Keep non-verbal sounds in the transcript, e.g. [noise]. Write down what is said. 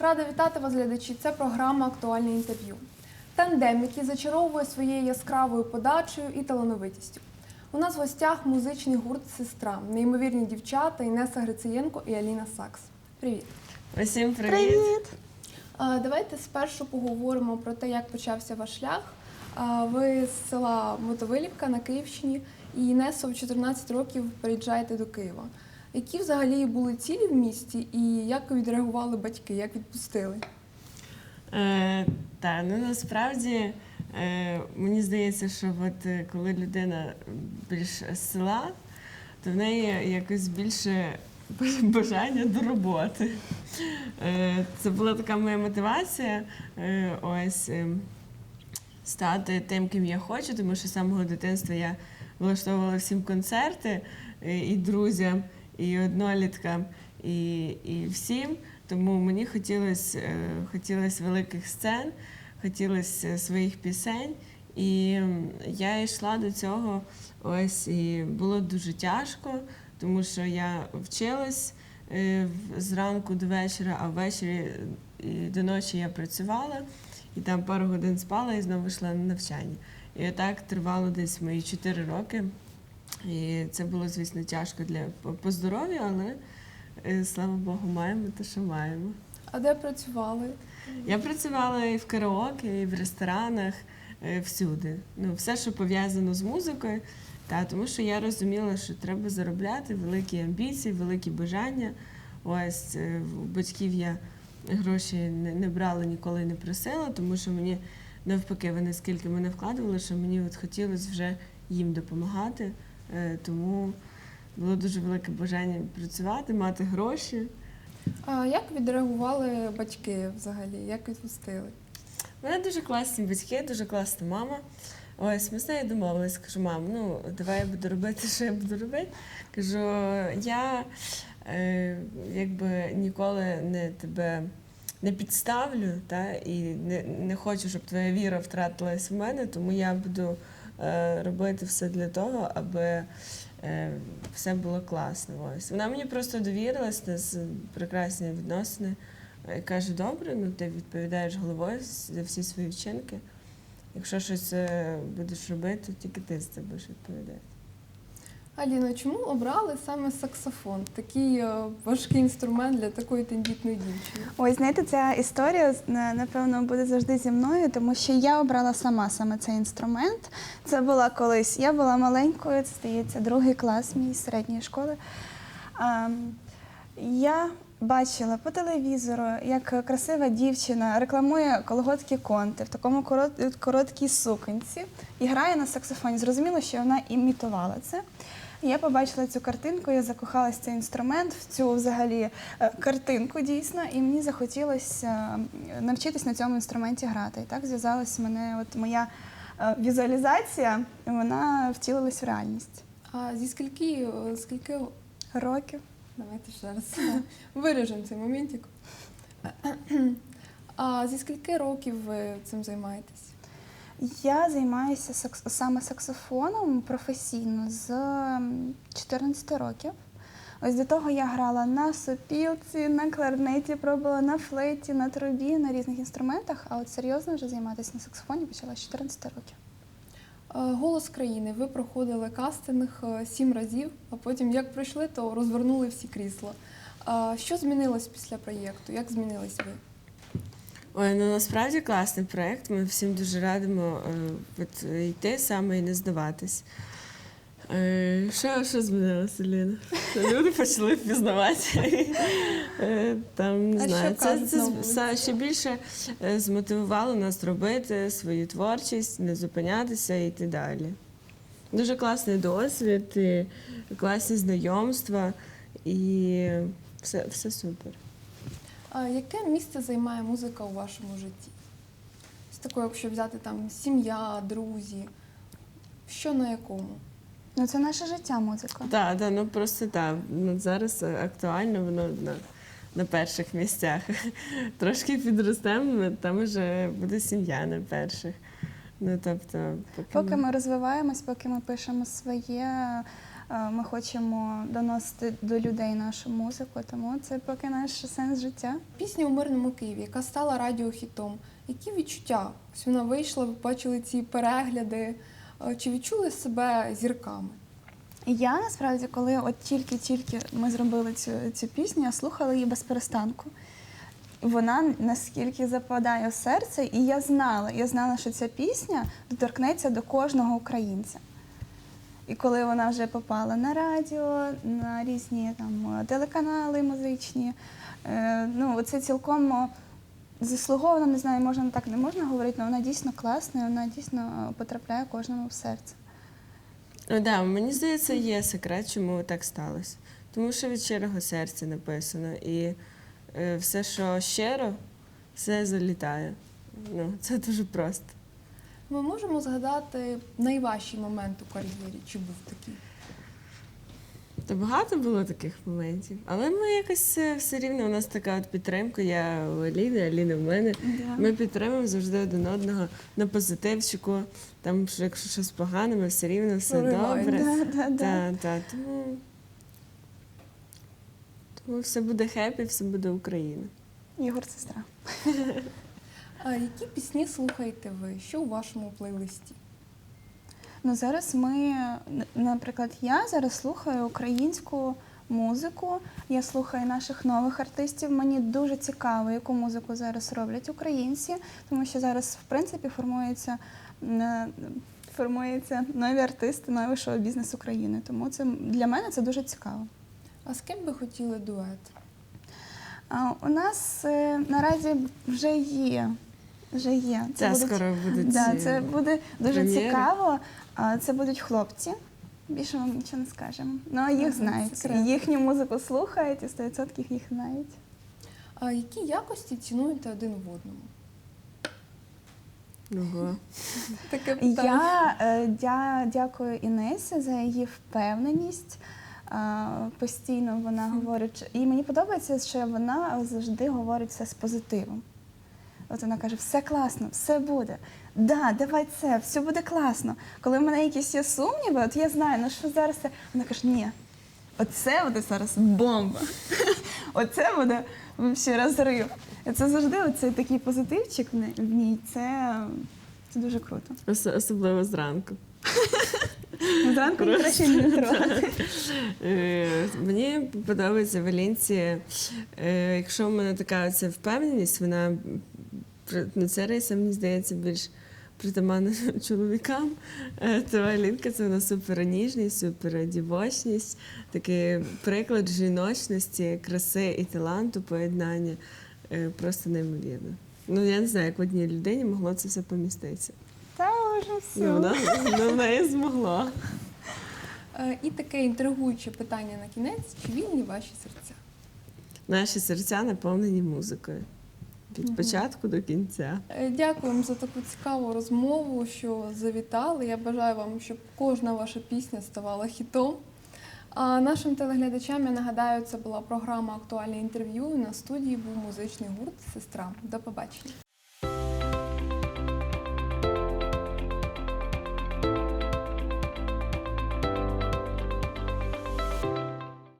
Рада вітати вас, глядачі. Це програма Актуальне інтерв'ю. Тандем, який зачаровує своєю яскравою подачею і талановитістю. У нас в гостях музичний гурт Сестра, неймовірні дівчата Інеса Грициєнко і Аліна Сакс. Привіт! Усім привіт! А, Давайте спершу поговоримо про те, як почався ваш шлях. А, Ви з села Мотовилівка на Київщині і Інесо в 14 років переїжджаєте до Києва. Які взагалі були цілі в місті і як відреагували батьки, як відпустили? Е, та, ну насправді е, мені здається, що от е, коли людина більш села, то в неї якось більше [laughs] бажання до роботи. Е, це була така моя мотивація. Е, ось. е, стати тим, ким я хочу, тому що з самого дитинства я влаштовувала всім концерти е, і друзям, і одноліткам, і, і всім. Тому мені хотілося хотілось великих сцен, хотілося своїх пісень. І я йшла до цього ось і було дуже тяжко, тому що я вчилась е, зранку до вечора, а ввечері е, і до ночі я працювала. І там пару годин спала і знову йшла на навчання. І так тривало десь мої 4 роки. І це було, звісно, тяжко для по- здоров'ю, але е, слава Богу, маємо те, що маємо. А де працювали? Я працювала і в караоке, і в ресторанах, е, всюди. Ну, все, що пов'язано з музикою. Та, тому що я розуміла, що треба заробляти великі амбіції, великі бажання. Ось е, в батьків я гроші не, не брала, ніколи не просила, тому що мені навпаки, вони скільки мене вкладували, що мені от хотілося вже їм допомагати. Е, Тому було дуже велике бажання працювати, мати гроші. А як відреагували батьки взагалі? Як відпустили? У мене дуже класні батьки, дуже класна мама. Ось ми з нею домовились. Кажу, мам, ну давай я буду робити, що я буду робити. Кажу, я е, якби ніколи не тебе не підставлю, та, і не, не хочу, щоб твоя віра втратилась в мене, тому я буду робити все для того, аби е, все було класно. Ось. Вона мені просто довірилась, нас прекрасні відносини. Каже, добре, ну ти відповідаєш головою за всі свої вчинки. Якщо щось е, будеш робити, тільки ти за це будеш відповідати. Аліна, чому обрали саме саксофон? Такий е, важкий інструмент для такої тендітної дівчини. Ой, знаєте, ця історія напевно буде завжди зі мною, тому що я обрала сама саме цей інструмент. Це була колись. Я була маленькою, це здається, другий клас мій середньої школи. Ем, Я бачила по телевізору, як красива дівчина рекламує колготки конти в такому короткій суконці і грає на саксофоні. Зрозуміло, що вона імітувала це. Я побачила цю картинку, я закохалась в цей інструмент, в цю взагалі е, картинку дійсно, і мені захотілося е, навчитись на цьому інструменті грати. І так зв'язалась мене от моя е, візуалізація, вона втілилась в реальність. А зі скільки, скільки Років. давайте ще раз [laughs] виріжемо цей моментик. [clears throat] А зі скільки років ви цим займаєтесь? Я займаюся сакс- саме саксофоном професійно з 14 років. Ось до того я грала на сопілці, на кларнеті, пробувала на флейті, на трубі, на різних інструментах, а от серйозно вже займатися на саксофоні почала з 14 років. Е, Голос країни. Ви проходили кастинг е, сім разів, а потім, як прийшли, то розвернули всі крісла. Що змінилось після проєкту? Як змінились ви? Ой, ну насправді класний проєкт. Ми всім дуже радимо е, от, йти саме і не здаватись. Е, Що, що змінилося, Ліна? Люди почали впізнавати. [laughs] Е, Там, не знаю, це, це са- ще більше змотивувало нас робити свою творчість, не зупинятися і йти далі. Дуже класний досвід, і класні знайомства, і все, все супер. А Яке місце займає музика у вашому житті? З такою, якщо взяти там сім'я, друзі, що на якому? Ну це наше життя, музика. Так, так, ну просто так. Ну, зараз актуально воно на, на перших місцях. [laughs] Трошки підростемо, там вже буде сім'я на перших. Ну, тобто, поки, Поки ми- ми розвиваємось, поки ми пишемо своє Ми хочемо доносити до людей нашу музику, тому це поки наш сенс життя. Пісня у мирному Києві, яка стала радіохітом. Які відчуття? Ось вона вийшла, ви бачили ці перегляди. Е, Чи відчули себе зірками? Я насправді, коли от тільки-тільки ми зробили цю, цю пісню, я слухала її без перестанку. Вона наскільки западає в серце, і я знала, я знала, що ця пісня доторкнеться до кожного українця. І коли вона вже попала на радіо, на різні там телеканали музичні, е, ну це цілком е, заслуговано, не знаю, можна так не можна говорити, але вона дійсно класна, і вона дійсно е, потрапляє кожному в серце. Ну, да, мені здається, є секрет, чому так сталося. Тому що від щирого серця написано. І е, все, що щиро, все залітає. Ну, це дуже просто. Ми можемо згадати найважчий момент у кар'єрі, чи був такий? Та багато було таких моментів. Але ми якось е, все рівно, у нас така от підтримка. Я у Аліни, Аліна в мене. Ми підтримуємо завжди один одного на позитивчику. Там, що якщо щось погано, ми все рівно все Прориваєте. добре. Да, да, да. Та, та, тому, тому все буде хеппі, все буде Україна. Ігор сестра. [laughs] А які пісні слухаєте ви? Що у вашому плейлисті? Ну зараз ми, наприклад, я зараз слухаю українську музику. Я слухаю наших нових артистів. Мені дуже цікаво, яку музику зараз роблять українці, тому що зараз, в принципі, формується. е, Формуються нові артисти, новий шоу-бізнес України. Тому це для мене це дуже цікаво. А з ким би хотіли дует? А у нас е, наразі вже є. Вже є. Це будуть- скоро будуть. Да, це буде дуже прем'єри. цікаво. Це будуть хлопці. Більше вам нічого не скажемо. Ну, а їх Ага, знають. секрет. Їхню музику слухають і 100% їх знають. А які якості цінуєте один в одному? Ого. [laughs] Таке питання. Я е, дя, дякую Інесі за її впевненість. Постійно вона говорить, і мені подобається, що вона завжди говорить все з позитивом. От вона каже, все класно, все буде. Да, давай це, все буде класно. Коли в мене якісь є сумніви, от я знаю, ну що зараз це. Вона каже, ні, оце буде зараз бомба. [laughs] Оце буде взагалі розрив. Це завжди оцей такий позитивчик в ній. Це, це дуже круто. Ос- особливо зранку. [laughs] Ну, Зранку краще не трогати. Е, Мені подобається в Валенції, е, якщо в мене така оця впевненість, вона ну, це риса, мені здається, більш притаманна [laughs] чоловікам, е, то Алінка це вона супер ніжність, супер дівочність, такий приклад жіночності, краси і таланту, поєднання. Е, Просто неймовірно. Ну, я не знаю, як в одній людині могло це все поміститися. Та вже все. Ну, вона, вона і змогла. Е, І таке інтригуюче питання на кінець: чи вільні ваші серця? Наші серця наповнені музикою. Від початку до кінця. Е, Дякуємо за таку цікаву розмову, що завітали. Я бажаю вам, щоб кожна ваша пісня ставала хітом. А нашим телеглядачам я нагадаю, це була програма Актуальне інтерв'ю. На студії був музичний гурт Сестра. До побачення.